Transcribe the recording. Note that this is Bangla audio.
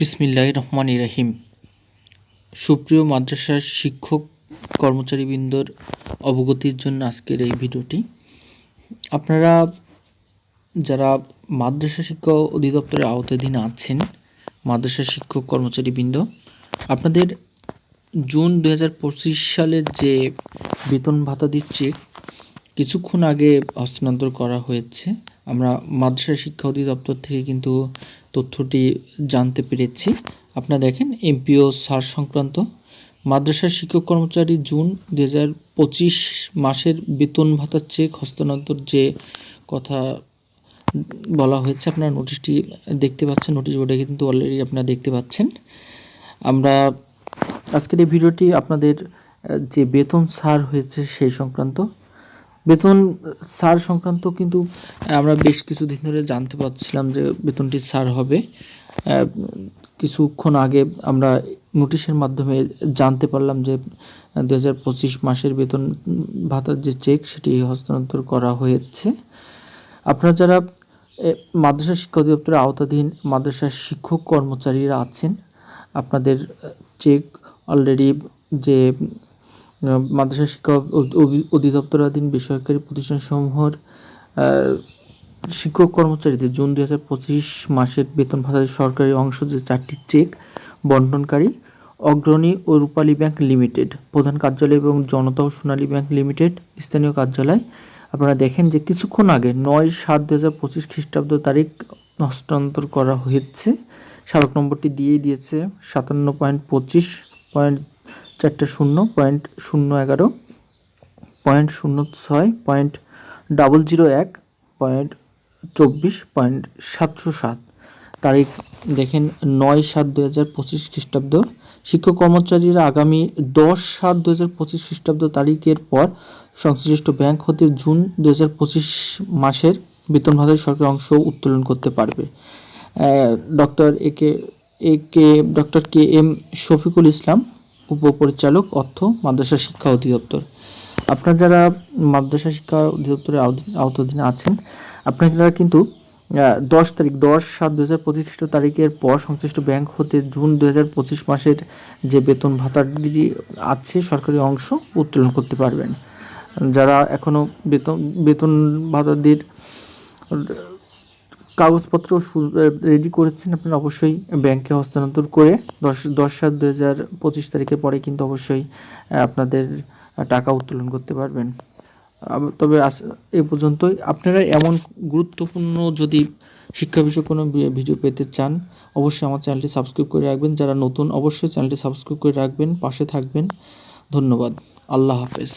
বিসমিল্লাহ রহমান ইরাহিম সুপ্রিয় মাদ্রাসার শিক্ষক কর্মচারীবৃন্দর অবগতির জন্য আজকের এই ভিডিওটি। আপনারা যারা মাদ্রাসা শিক্ষা অধিদপ্তরের আওতাধীন আছেন, মাদ্রাসা শিক্ষক কর্মচারীবৃন্দ, আপনাদের জুন দু হাজার পঁচিশ সালের যে বেতন ভাতা দিচ্ছে, কিছুক্ষণ আগে হস্তান্তর করা হয়েছে। আমরা মাদ্রাসা শিক্ষা অধিদপ্তর থেকে কিন্তু তথ্যটি জানতে পেরেছি। আপনারা দেখেন, এমপিও সার সংক্রান্ত। মাদ্রাসার শিক্ষক কর্মচারী জুন দু হাজার পঁচিশ মাসের বেতন ভাতার চেক হস্তান্তর যে কথা বলা হয়েছে, আপনারা নোটিশটি দেখতে পাচ্ছেন। নোটিশ বোর্ডে কিন্তু অলরেডি আপনারা দেখতে পাচ্ছেন। আমরা আজকের এই ভিডিওটি আপনাদের যে বেতন ছাড় হয়েছে সেই সংক্রান্ত বেতন ছাড় সংক্রান্ত কিন্তু আমরা বেশ কিছুদিন ধরে জানতে পারছিলাম যে বেতনটি ছাড় হবে। কিছুক্ষণ আগে আমরা নোটিশের মাধ্যমে জানতে পারলাম যে দু হাজার পঁচিশ মাসের বেতন ভাতার যে চেক সেটি হস্তান্তর করা হয়েছে। আপনারা যারা মাদ্রাসা শিক্ষা অধিদপ্তরের আওতাধীন মাদ্রাসার শিক্ষক কর্মচারীরা আছেন, আপনাদের চেক অলরেডি যে মাদ্রাসা শিক্ষা অধি- অধি- অধিদপ্তরাধীন বেসরকারি প্রতিষ্ঠানসমূহের শিক্ষক কর্মচারীদের জুন দুই হাজার পঁচিশ মাসের বেতন ভাতার সরকারি অংশ যে চারটি চেক বন্টনকারী, অগ্রণী ও রূপালী ব্যাংক লিমিটেড, প্রধান কার্যালয় এবং জনতা ও সোনালী ব্যাংক লিমিটেড, স্থানীয় কার্যালয়। আপনারা দেখেন যে কিছুক্ষণ আগে নয় সাত দু হাজার পঁচিশ খ্রিস্টাব্দ তারিখ হস্তান্তর করা হয়েছে। স্মারক নম্বরটি দিয়েই দিয়েছে সাতান্ন পয়েন্ট পঁচিশ পয়েন্ট চারটে শূন্য পয়েন্ট শূন্য এগারো পয়েন্ট শূন্য ছয় পয়েন্ট ডাবল জিরো এক পয়েন্ট চব্বিশ পয়েন্ট সাতশো সাত। তারিখ দেখেন নয় সাত দু হাজার পঁচিশ খ্রিস্টাব্দ। শিক্ষক কর্মচারীরা আগামী দশ সাত দু হাজার পঁচিশ খ্রিস্টাব্দ তারিখের পর সংশ্লিষ্ট ব্যাংক হতে জুন দু হাজার পঁচিশ মাসের বেতন ভাতার সরকারি অংশ উত্তোলন করতে পারবে। Doctor A K A K doctor K M Shafiqul Islam উপপরিচালক, অর্থ, মাদ্রাসা শিক্ষা অধিদপ্তর। আপনারা যারা মাদ্রাসা শিক্ষা অধিদপ্তরের আওতাধীনে আছেন, আপনারা কিন্তু দশ তারিখ, দশ সাত দু হাজার পঁচিশ তারিখের পর সংশ্লিষ্ট ব্যাংক হতে জুন দু হাজার পঁচিশ মাসের যে বেতন ভাতার আছে, সরকারি অংশ উত্তোলন করতে পারবেন। যারা এখনও বেতন বেতন ভাতাদের কাগজপত্র রেডি করেছেন আপনারা অবশ্যই ব্যাংকে হস্তান্তর করে। দশ দশ সাত দু হাজার পঁচিশ তারিখের পরে কিন্তু অবশ্যই আপনাদের টাকা উত্তোলন করতে পারবেন। তবে এ পর্যন্তই। আপনারা এমন গুরুত্বপূর্ণ যদি শিক্ষা বিষয়ক কোনো ভিডিও পেতে চান, অবশ্যই আমার চ্যানেলটি সাবস্ক্রাইব করে রাখবেন। যারা নতুন, অবশ্যই চ্যানেলটি সাবস্ক্রাইব করে রাখবেন, পাশে থাকবেন। ধন্যবাদ। আল্লাহ হাফেজ।